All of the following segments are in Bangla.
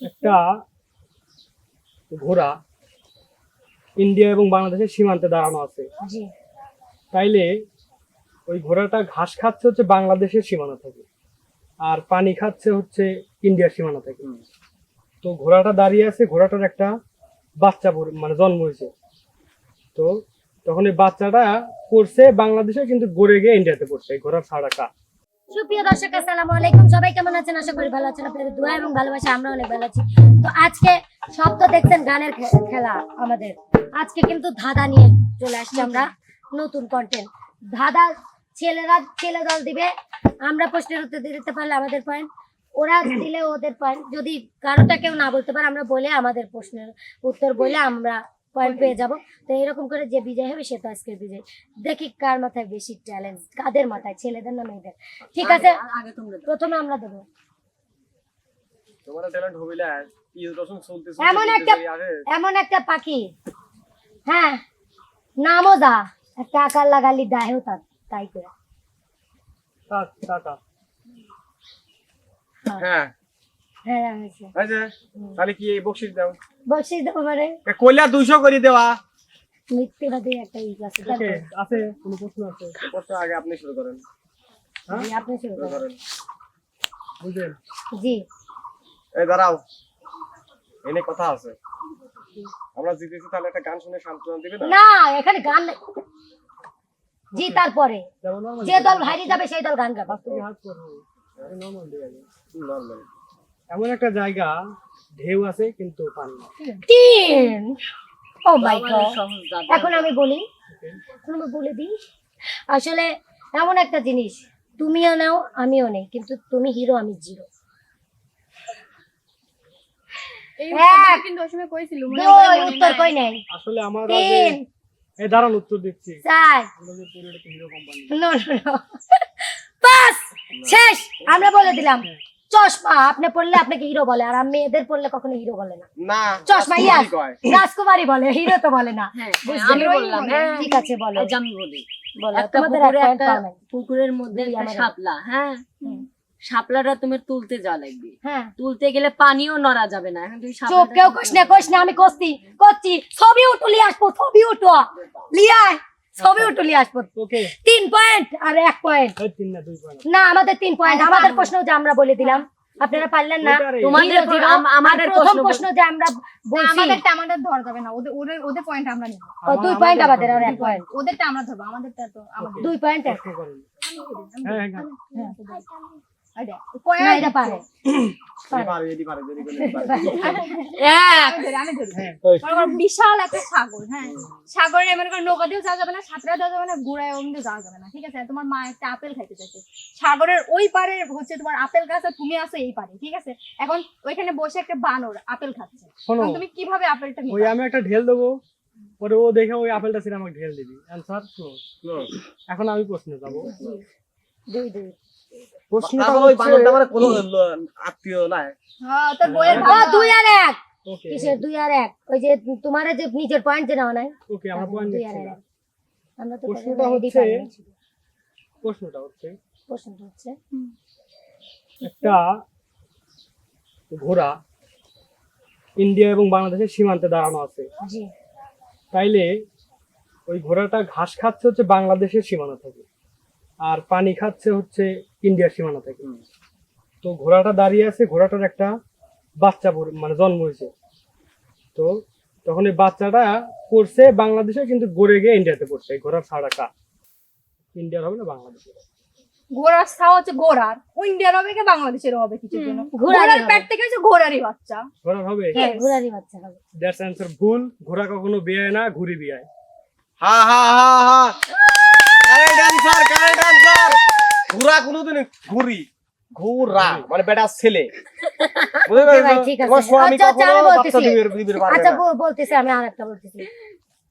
একটা ঘোড়া ইন্ডিয়া এবং বাংলাদেশের সীমান্তে দাঁড়ানো আছে। তাইলে ওই ঘোড়াটা ঘাস খাচ্ছে হচ্ছে বাংলাদেশের সীমানা থেকে আর পানি খাচ্ছে হচ্ছে ইন্ডিয়ার সীমানা থেকে। তো ঘোড়াটা দাঁড়িয়ে আছে ঘোড়াটার একটা বাচ্চা মানে জন্ম হয়েছে। তো তখন এই বাচ্চাটা পড়ছে বাংলাদেশে কিন্তু গড়ে গিয়ে ইন্ডিয়াতে পড়ছে এই ঘোড়ার ছাড়াটা। আজকে কিন্তু ধাঁধা নিয়ে চলে আসছি আমরা নতুন কন্টেন্ট ধাঁধা ছেলেরা ছেলে দল দিবে। আমরা প্রশ্নের উত্তর দিতে পারলে আমাদের পয়েন্ট ওরা দিলে ওদের পয়েন্ট যদি কারোটা কেউ না বলতে পারে, আমরা বলে আমাদের প্রশ্নের উত্তর বলে আমরা পয়েন্ট পেয়ে যাব। তো এরকম করে যে বিজয় হবে সে তো আজকের বিজয়। দেখি কার মাথায় বেশি ট্যালেন্ট কাদের মাথায় ছেলেদের না মেয়েদের? ঠিক আছে? আগে তোমরা দাও। প্রথমে আমরা দেবো। এমন একটা এমন একটা পাখি। হ্যাঁ নামও দা। একটা আকার লাগালি দায়ও তার তাই করে। হ্যাঁ হ্যাঁ হয়েছে তাহলে কি বকশিস দাও? বসিয়ে দেবো কইলা 200 করে দেওয়া। মিথ্যেবাদী একটা ই আছে আছে কোনো প্রশ্ন আছে? প্রশ্ন আগে আপনি শুরু করেন। জি, আপনি শুরু শুরু করেন। করেন। বুঝলেন? জি। এই দাঁড়াও। এনে কথা আছে। আমরা জিতেছি তাহলে একটা গান শুনে সান্ত্বনা দিবে না? না এখানে গান নাই। জি তারপরে। যে দল হারিয়ে যাবে সেই দল গান গাবে। করো নর্মাল। নরমাল এমন একটা জায়গা ঢেউ আছে কিন্তু পানি তিন। ও মাই গড এখন আমি বলি এখন আমি বলে দিই আসলে এমন একটা জিনিস তুমিও নাও আমিও নেই কিন্তু তুমি হিরো আমি জিরো। কিন্তু কইছিল উত্তর কই নাই? আসলে আমার এই দাঁড়ান উত্তর দিচ্ছি। চার। আমরা নো নো পাঁচ। শেষ। বলে দিলাম। চশমা আপনি পড়লে আপনাকে হিরো বলে আর আমি মেয়েদের পড়লে কখনো হিরো বলে না। না চশমা রাজকুমারী ইয়াস রাজকুমারী বলে হিরো তো বলে না। হ্যাঁ আমি বললাম হ্যাঁ ঠিক আছে বলো। আমি বলি একটা। পুকুরের মধ্যে একটা শাপলা হ্যাঁ। শাপলাটা তুমি তুলতে যা লাগবে হ্যাঁ। তুলতে গেলে পানিও নড়া যাবে না এখন তুমি চুপ কেউ তুলতে না কোশ না। আমি করছি করছি। ছবি উঠু লিয়ে আসব ছবি উঠো। লিয়ায় ছবি উঠু আসব। তিন পয়েন্ট আর এক পয়েন্ট না দুই পয়েন্ট না আমাদের তিন পয়েন্ট আমাদের প্রশ্ন যে আমরা বলে দিলাম আপনারা পারলেন না? তোমাদের আমাদের প্রথম প্রশ্ন যে আমরা বলছি। আমাদেরটা আমাদের ধরা যাবে না। ওদের ওদের ওদের পয়েন্ট আমরা নিব। দুই পয়েন্ট আমাদের আর এক পয়েন্ট ওদেরটা আমরা ধরবো আমাদেরটা তো আমাদের দুই পয়েন্ট এক। প্রশ্ন করেন আরে, না কয়া এটা পারে এদি পারে এদি পারে যদি করে এদি পারে। এক আমি ধরি, আমি ধরি। করো বিশাল একটা সাগর হ্যাঁ সাগরে করো নৌকা দিয়েও যাওয়া যাবে না সাঁতরা দেওয়া যাবে না ঘোড়ায় অমনি যাওয়া যাবে না ঠিক আছে? তোমার মা একটা আপেল খাইতে চাইছে। সাগরের ওই পারে হচ্ছে তোমার আপেল গাছ আর তুমি আছো এই পারে ঠিক আছে? এখন ওইখানে বসে একটা বানর আপেল খাচ্ছে। তুমি কীভাবে আপেলটা ওই আমি একটা ঢেল দেবো। পরে ও দেখে ওই আপেলটা ছিল আমাকে ঢেল দিবি। অ্যান্সার এখন আমি প্রশ্নে যাব দুই দুই। প্রশ্নটা ওই বানরটা আমার কোনো আত্মীয় নাই। হ্যাঁ তোর বইয়ের ও দুই আর এক। কিসের দুই আর এক? ওই যে তোমার যে নিজের পয়েন্ট যে নেওয়া নাই। ওকে আমরা পয়েন্ট দুই আর নিচ্ছি না। এক। আমরা তো প্রশ্নটা হচ্ছে- প্রশ্নটা হচ্ছে প্রশ্নটা হচ্ছে। একটা ঘোড়া ইন্ডিয়া এবং বাংলাদেশের সীমান্তে দাঁড়ানো আছে। তাইলে ওই ঘোড়াটা ঘাস খাচ্ছে হচ্ছে বাংলাদেশের সীমানা থেকে। আর পানি খাচ্ছে হচ্ছে ইন্ডিয়ার সীমানা থেকে। তো ঘোড়াটা দাঁড়িয়ে আছে ঘোড়াটার একটা বাচ্চা মানে জন্ম হয়েছে। তো তখন এই বাচ্চাটা পড়ছে বাংলাদেশে কিন্তু গড়ে গিয়ে ইন্ডিয়াতে পড়ছে। এই ঘোড়ার ছাড়াটা ইন্ডিয়ার হবে না বাংলাদেশের ঘোড়ার ছাও হচ্ছে ঘোড়ার। ইন্ডিয়ার হবে কি বাংলাদেশের হবে কিছু জন্য? ঘোড়ার হবে। পেট থেকে হচ্ছে ঘোড়ারই বাচ্চা। ঘোড়ার হবে? হ্যাঁ ঘোড়ারই বাচ্চা হবে। দ্যাটস অ্যান্সার ভুল। ঘোড়া কখনো বিয়ায় না ঘুরি বিয়ায়। হা হা হা হা। কারেক্ট অ্যানসার কারেক্ট অ্যানসার ঘোড়া কোনোদিন ঘুরি। ঘোড়া মানে বেটা ছেলে। আচ্ছা, আচ্ছা, আমি বলতেছি। আচ্ছা আর একটা বলতেছি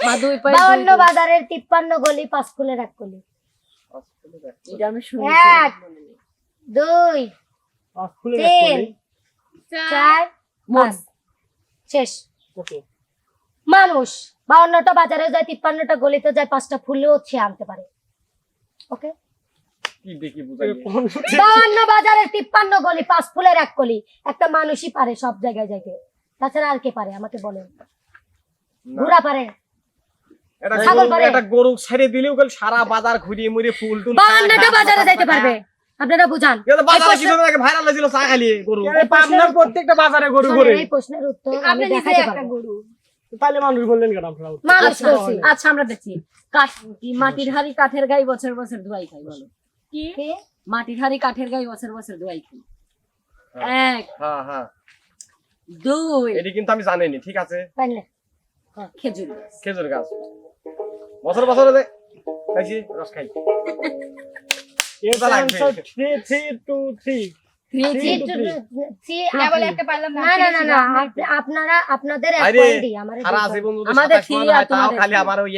মা দুই পয়েন্ট বাউন্ন বাজারের তিপ্পান্ন গলি পাঁচ ফুলের এক গলি। এটা আমি শুনেছি। এক দুই পাঁচ ফুলের এক তিন চার পাঁচ। শেষ। মানুষ। বাউন্নটা বাজারে যায় তিপ্পান্নটা গলিতে যায় পাঁচটা ফুলেও সে আনতে পারে। ওকে? কি দেখি বুঝাই কোন সূত্রে? বাউান্ন বাজারের তিপ্পান্ন গলি পাঁচ ফুলের এক কলি একটা মানুষই পারে সব জায়গায় যাইতে। তাছাড়া আর কে পারে? আমাকে বলেন ঘোরা পারে। ছাগল গরু- পারে। এটা গরু ছেড়ে দিলেও গেল সারা বাজার ঘুরিয়ে মুড়িয়ে ফুল টুল বাউান্নটা বাজারে যাইতে পারবে। আপনারা বুঝান। ভাইরাল হয়েছিল চা খালি গরু। প্রত্যেকটা বাজারে গরু এই প্রশ্নের উত্তর আমি দেখাতে পারব। তাহলে মানুষ বললেন কেন আপনারা? মানুষ আচ্ছা বলছি। আচ্ছা আমরা দেখছি। কাঠ কি মাটির হাড়ি কাঠের গাই বছর বছর ধোয়াই খাই বলো। কি? মাটির হাড়ি কাঠের গাই বছর বছর ধোয়াই খাই এক হ্যাঁ হ্যাঁ। দুই। এটি কিন্তু আমি জানিনি ঠিক আছে? পাইলে খেজুর গাছ। খেজুর গাছ। বছর বছর খাইছি রস খাই. Three, থ্রি টু থ্রি আপনারা আপনাদের আমার আমাদের খালি আমার ওই।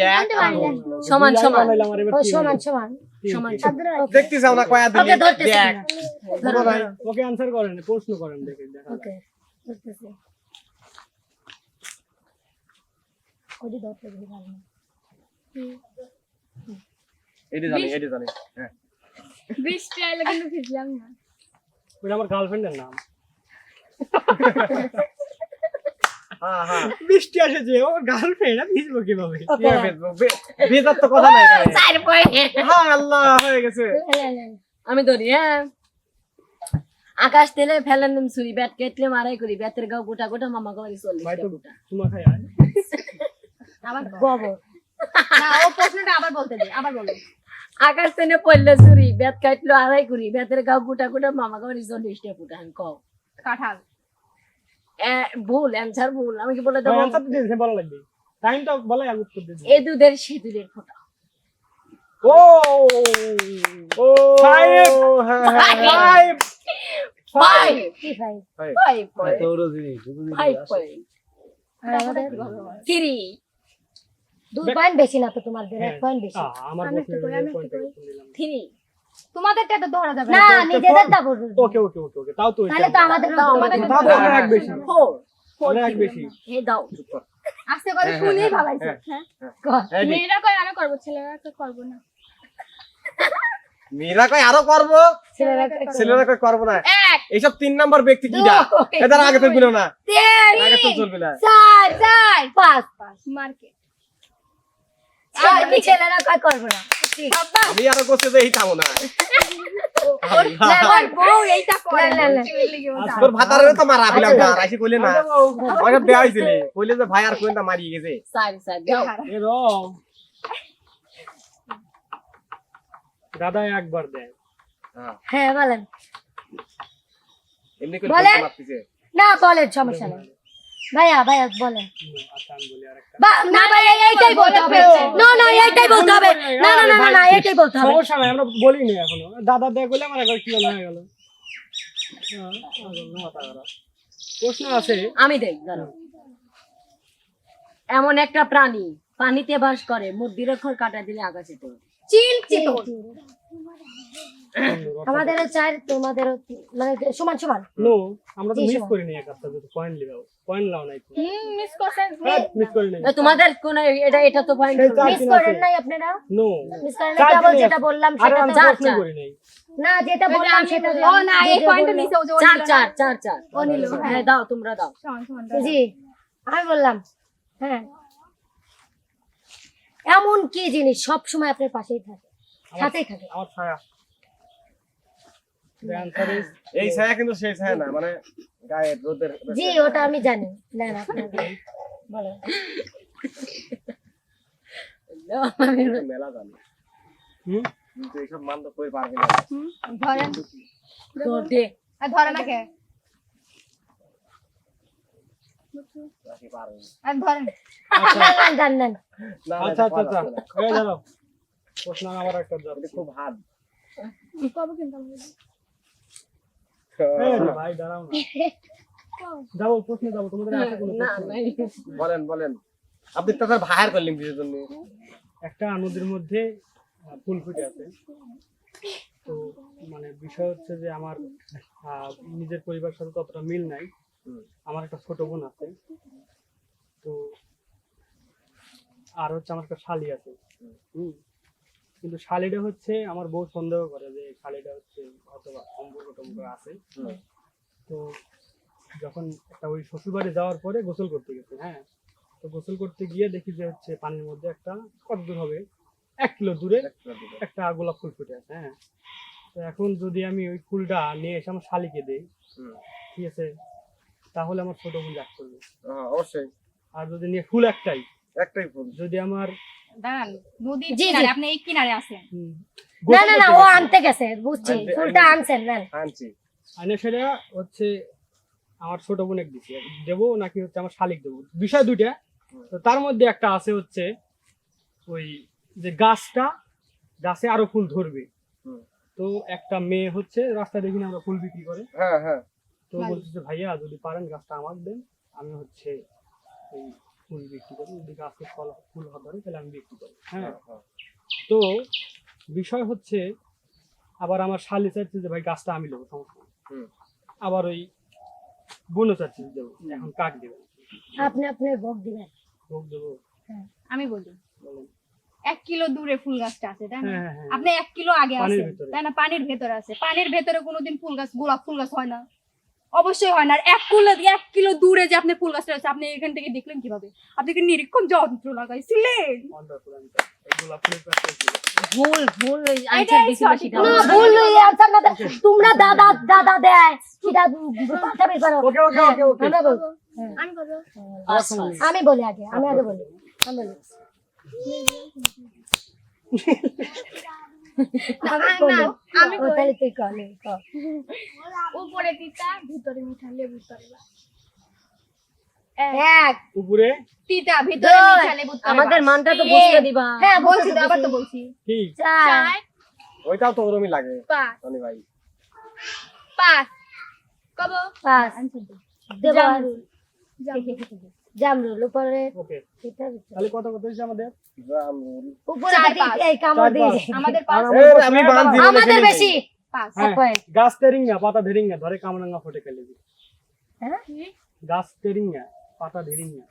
সমান সমান। আমার সমান সমান। তিন, সমান তিন। সমান। দেখতে চাও না কয়া দিলি ওকে ধরো, ধরো। আনসার করেন প্রশ্ন করেন দেখে ওকে ধরতেছি। ওটি ধরতে ভালো। না। জানি এটি জানি। হ্যাঁ। বৃষ্টি আইলে কিন্তু ভিজলাম না। ওটা আমার গার্লফ্রেন্ডের নাম। বৃষ্টি আসেছে গার্লফ্রেন্ড আমি ভিজবো কীভাবে? বেজার তো কথা নাই। হ্যাঁ আল্লাহ হয়ে গেছে। আমি ধরি হ্যাঁ। আকাশ তেলে ফেলেন ছুরি ব্যাট কেটলে মারাই করি ব্যাটের গাও গোটা গোটা মামা গাওয়ারি চল্লিশ ভাই তো গোটা। তোমার খাই আবার। গোবর। না ও প্রশ্নটা আবার বলতে দে আবার বলো। আকাশ তেলে পড়লে ছুরি ব্যাট কাটলো আড়াই করি ব্যাটের গাও গোটা গোটা মামা গাওয়ারি চল্লিশটা ফুটা আমি কও। কাঁঠাল। ভুল অ্যান্সার ভুল আমি কি বলে দেবো? আনসার তো দিয়েছে বলা লাগবে। টাইমটা বলাই আমি উত্তর দিয়েছি এ দুধের সেতুলের ফোটা। ও! ও. হ্যাঁ হ্যাঁ ফাইভ ফাইভ কি ভাই ফাইভ পয়েন্ট ফাইভ পয়েন্ট আর আমাদের থ্রি দুই পয়েন্ট বেশি না তো তোমাদের এক পয়েন্ট বেশি। আমার একটু করি, আমি একটু পয়েন্ট থ্রি তোমাদেরটা তো ধরা যাবে না। না বলব ওকে ওকে ওকে ওকে তাও তো তাহলে তো আমাদের তাও আমাদের তো এক বেশি। ফোর এক বেশি। হে দাও। আস্তে করে শুনেই ভালাইছে। হ্যাঁ মেয়েরা কয় আমি করব ছেলেরা তো করব না। মেয়েরা কয় আরও করব? ছেলেরা ছেলেরা কয় করব না। এক। এইসব তিন নাম্বার ব্যক্তি এদের আগে তো না। তিন আগে তো চলবে না। চার চার পাঁচ মার্কেট চার কি ছেলেরা কয় করব না? ঠিক। আমি আরও করতে যে থামো না। না, না, বউ এইটা করে। না, না, না। তোর ভাতারে তো মারা দিলাম না রাইছি কইলে না। আমাকে দেয়া হইছিলে কইলে যে ভাই আর কইলে মারিয়ে গেছে। চার চার এ রও। দাদা একবার দেয়। হ্যাঁ। বলেন। এমনি করে বলে। না বলেন সমস্যা নেই। ভাইয়া ভাইয়া বলেন। আমি বলি আরেকটা বা- না ভাইয়া এইটাই বলতে হবে। না না এইটাই বলতে হবে। না না না না না এইটাই বলতে হবে। সমস্যা নাই আমরা বলিনি এখনও। দাদা দেয় বলে আমার একবার কি হয়ে গেল। পাগল না, মাথা খারাপ। প্রশ্ন আছে। আমি দেখ এমন একটা প্রাণী পানিতে বাস করে মুরগির খড় কাটা দিলে আকাশে তো চিল চিতল। আমাদেরও চাই তোমাদেরও মানে সমান সমান। নো আমরা তো মিস শোনো। করিনি এক রাস্তা যদি পয়েন্ট লিবাও পয়েন্ট লাও নাই তো হুম মিস করছেন। মিস করি নাই তোমাদের কোন এটা এটা তো পয়েন্ট মিস করেন নাই আপনারা? নো মিস করেন নাই কেবল যেটা বললাম সেটা আমি তো- চার, চার। করি নাই না যেটা বললাম সেটা ও না এই পয়েন্টটা নিচে ও চার চার চার চার। ও নিল হ্যাঁ দাও তোমরা দাও। জি আমি বললাম হ্যাঁ। এমন কি জিনিস সব সময় আপনার পাশেই থাকে? সাথেই থাকে। আমার ছায়া। এই ছায়া কিন্তু সেই ছায়া না মানে গায়ে রোদের জি ওটা আমি জানি। না না। বলেন। মেলা জানি। হুম? কিন্তু এইসব মান তো কই পারবে না। ধরেন। তো আর ধরে না কে না। আর ধরেন আচ্ছা আচ্ছা আচ্ছা। এই দাঁড়াও। প্রশ্ন আমার একটা খুব হার্ড কিন্তু ভাই দাঁড়াও যাব প্রশ্ন যাব তোমাদের আছে কোনো বলেন বলেন। আপনি তো করলেন কিসের জন্য। একটা নদীর মধ্যে আহ, ফুল ফুটে আছে। তো মানে বিষয় হচ্ছে যে আমার আহ, নিজের পরিবার সাথে তো অতটা মিল নাই। আমার একটা ছোট বোন আছে। তো আর হচ্ছে আমার একটা শালি আছে। হুম। কিন্তু শালিটা হচ্ছে আমার বউ সন্দেহ করে যে শালিটা হচ্ছে অথবা সম্পর্ক টম্পর্ক আছে। তো যখন একটা ওই শ্বশুরবাড়ি যাওয়ার পরে গোসল করতে গেছে হ্যাঁ? তো গোসল করতে গিয়ে দেখি যে হচ্ছে পানির মধ্যে একটা কত দূর হবে? এক কিলো দূরে একটা গোলাপ ফুল ফুটে আছে হ্যাঁ? তো এখন যদি আমি ওই ফুলটা নিয়ে এসে আমার শালিকে দেই। ঠিক আছে? তাহলে আমার ছোট ফুল রাগ করবে। হ্যাঁ, অবশ্যই। আর যদি নিয়ে ফুল একটাই একটাই ফুল। যদি আমার দাঁড়ান নদীর জি, জি। কিনারে আপনি এই কিনারে আছেন। না না না ও আনতে গেছে বুঝছি ফুলটা আনছেন নেন। আনছি। আইনে সেটা হচ্ছে আমার ছোট বোনের দিছি। দেবো নাকি হচ্ছে আমার শালিক দেবো? বিষয় দুইটা। তো তার মধ্যে একটা আছে হচ্ছে ওই যে গাছটা গাছে আরও ফুল ধরবে। তো একটা মেয়ে হচ্ছে রাস্তা দেখি আমরা ফুল বিক্রি করে। হ্যাঁ হ্যাঁ। তো বলছে যে ভাইয়া যদি পারেন গাছটা আমার দেন আমি হচ্ছে এই ফুল বিক্রি করি যদি গাছে ফল ফুল ধরে তাহলে আমি বিক্রি করি। হ্যাঁ। হ্যাঁ। তো বিষয় হচ্ছে আবার আমার শালি চাইছে যে ভাই গাছটা আমি নেব সমস্যা হুম। আবার ওই বোনও চাচ্ছে যে দেবো এখন কাক দেবেন আপনি আপনি ভোগ দিবেন। ভোগ দেবো। আমি বলি। বলেন। এক কিলো দূরে ফুল গাছটা আছে তাই না? হ্যাঁ হ্যাঁ হ্যাঁ। আপনি এক কিলো আগে আছেন তাই না? পানির ভেতরে আছে। পানির ভেতরে কোনোদিন ফুল গাছ গোলাপ ফুল গাছ হয় না। অবশ্যই হয় না। আর এক কিলো এক কিলো দূরে যে আপনি ফুল গাছটা আছে আপনি এখান থেকে দেখলেন কীভাবে? আপনি কি নিরীক্ষণ যন্ত্র লাগাইছিলেন। ভুল ভুল ভুল তোমরা দাদা দাদা দেয়। আমি বলি আগে আমি আগে বলি। আমি বলি। তাহলে তুই কর উপরে তিতা ভিতরে মিঠা লেবু তরলা এক উপরে? তিতা ভিতরে মিঠা লেবু তরলা আমাদের মানটা তো বুঝতে দিবা। হ্যাঁ বলছি তো আবার তো বলছি। ঠিক। চার। ওইটাও তো ওরমই লাগে। পাঁচ। ভাই। পাঁচ। কব? পাঁচ। দেবো জামরুল। জামরুল উপরে। তাহলে কত কত হয়েছে আমাদের জামরুল। উপরে চার, দিতে- পাঁচ। এই কামড় দিয়ে আমাদের পাঁচ আমি বাঁধ আমাদের বেশি পাঁচ হ্যাঁ। গাছ পাতা ধেরিঙ্গা ধরে কামরাঙ্গা ফোটে হ্যাঁ? গাছ তেরিঙ্গা পাতা ধেরিঙ্গা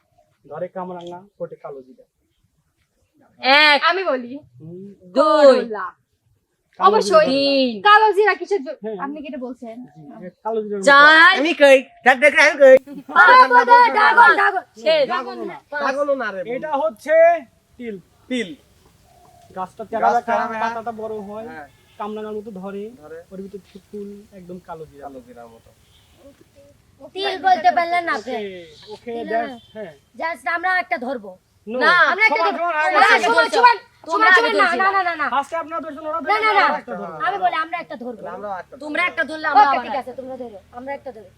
ধরে কামরাঙ্গা ফোটে কালো জিরা এক আমি বলি দুই। কালো অবশ্যই। কালো জিরা কিসের হ্যাঁ। আপনি কি এটা বলছেন? কালো জিরা চার আমি কই? দেখ দেখ আমি কই? আরে বোধ ড্রাগন ড্রাগন না। রে এটা হচ্ছে তিল। তিল। গাছটা তেরা গাছ রাখা তেরা রাখা। পাতাটা বড় হয়। হ্যাঁ। মতো ধরে। ওর ভিতর ফুল একদম কালো জিরা। কালো জিরার মতো। তিল বলতে পারলেন না আপনি। ওকে ওকে হ্যাঁ। জাস্ট আমরা একটা ধরবো। না, আমরা সমান, সমান, না, আগে সমান, ধরছি। সমান, তোমরা সমান, আগে সমান, না, ধরছিলা। না, না, না, না। First এ আপনারা ধরছেন, ওরা না, ধরছে, না, না। আমরা একটা ধরবো। আমি বলি আমরা একটা ধরবো। তাহলে আমরাও একটা তোমরা একটা ধরলে আমরা ঠিক আছে তোমরা ধরো। আমরা একটা ধরবো।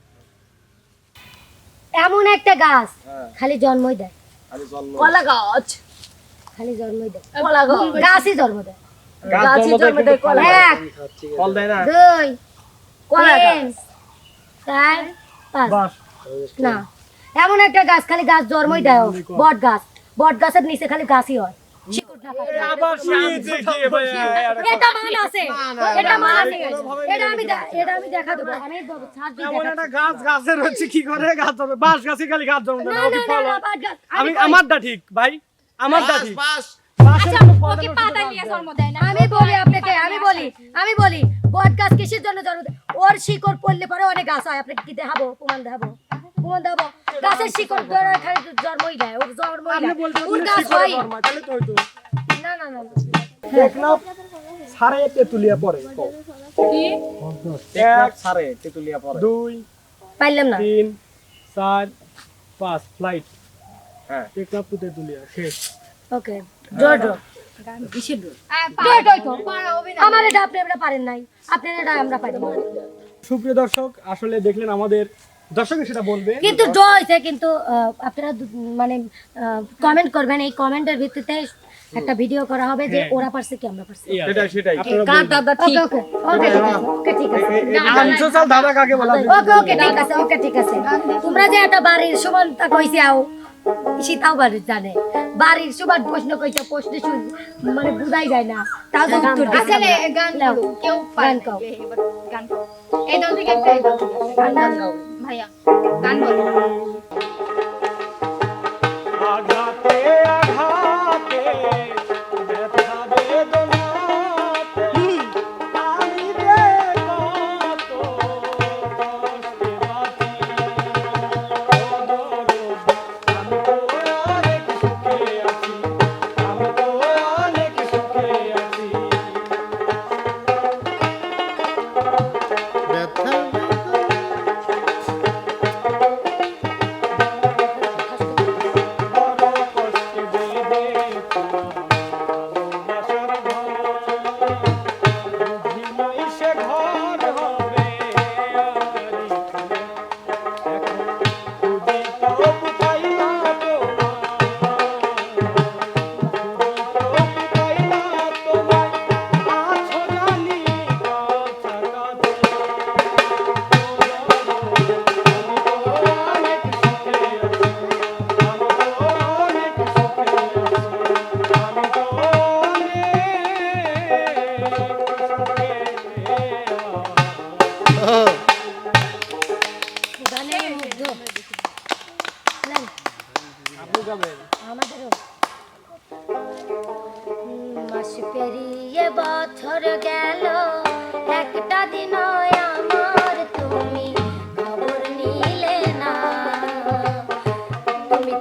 এমন একটা গাছ হ্যাঁ। খালি জন্মই দেয়। কলা গাছ। খালি জন্মই দেয়। কলা গাছই জন্ম দেয়। গাছ গাছের জন্ম দেয় কলা। ফল দেয় না? দুই কলা চার পাঁচ। না। এমন একটা গাছ খালি গাছ জন্মই দেয় ও, বট গাছ। বট গাছের নিচে খালি গাছই হয়। আমি আমারটা ঠিক ভাই? আমারটা ঠিক। বাঁশের আচ্ছা আমি বলি আপনাকে আমি বলি আমি বলি বট গাছ কিসের জন্য জন্ম ওর শিকড় পড়লে পরে অনেক গাছ হয় আপনাকে কি দেখাবো? প্রমাণ দেখাবো? দেখাবো গাছের শিকড় ধরে খালি তো জন্মই দেয় ওর জন্মই দেয়। বলতে ওর গাছ হয়। তাহলে তো হইতো। না না না না। দেখলাম সাড়ে তেতুলিয়া পরে এক সারে তেতুলিয়া পরে দুই পাইলাম না। তিন চার পাঁচ ফ্লাইট হ্যাঁ। টেকনাফ টু তেতুলিয়া শেষ। ওকে জোর জোর আহ, পারা তো, পারা হবে না। আমার এটা আপনি এটা পারেন নাই। আপনার এটা আমরা পারি না। সুপ্রিয় দর্শক আসলে দেখলেন আমাদের দর্শকে সেটা বলবে কিন্তু ড্র হয়েছে কিন্তু আপনারা মানে কমেন্ট করবেন এই কমেন্টের ভিত্তিতে একটা ভিডিও করা হবে যে হ্যাঁ। ওরা পারছে কি আমরা পারছি। সেটাই সেটাই কার দাদা ঠিক ওকে ওকে ওকে ঠিক আছে দাদা কাকে বলা ওকে ওকে ঠিক আছে ওকে ঠিক আছে তোমরা যে একটা বাড়ির সমানতা কইছে আও সীতাও বাড়ির জানে বাড়ির সমান প্রশ্ন কইছে প্রশ্ন শুন মানে বুঝাই যায় না তাও তো উত্তর দিছে আচ্ছা গান কেউ গান গাও। গান গাও। এই দল থেকে। গান গাও। ভাইয়া গান বলো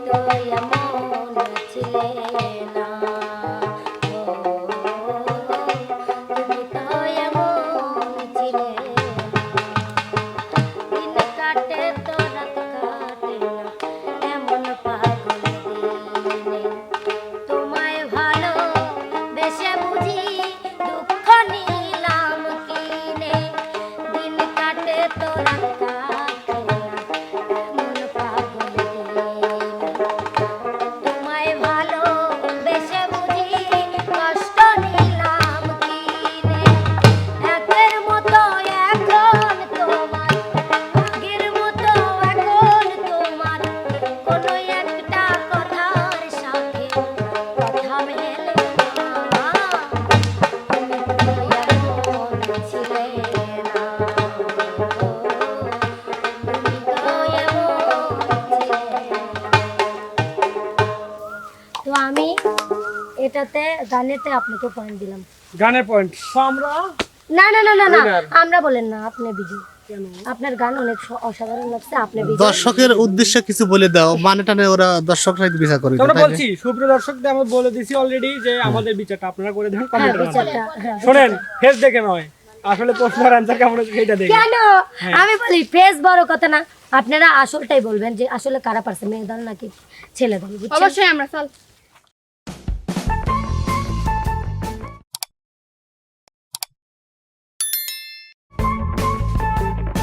তুমি তো গানেতে আপনাকে পয়েন্ট দিলাম। গানের পয়েন্ট আমরা? না না না না না। আমরা বলেন না আপনি বিজয়। আপনার গান অনেক অসাধারণ লাগছে আপনি বিজয়। দর্শকের উদ্দেশ্যে কিছু বলে দাও। মানে টানে ওরা দর্শকরা বিচার করে না? বলছি সুপ্রিয় দর্শকদের আমরা বলে দিছি অলরেডি যে আমাদের বিচারটা। আপনারা করে দেন হ্যাঁ হ্যাঁ শোনেন ফেস দেখে নয়। আসলে প্রশ্নের অ্যান্সার কেমন হচ্ছে সেটা দেখে। কেন? আমি বলি ফেস বড় কথা না। আপনারা আসলটাই বলবেন যে আসলে কারা পারছে মেয়ে দল নাকি ছেলে দল অবশ্যই আমরা চল।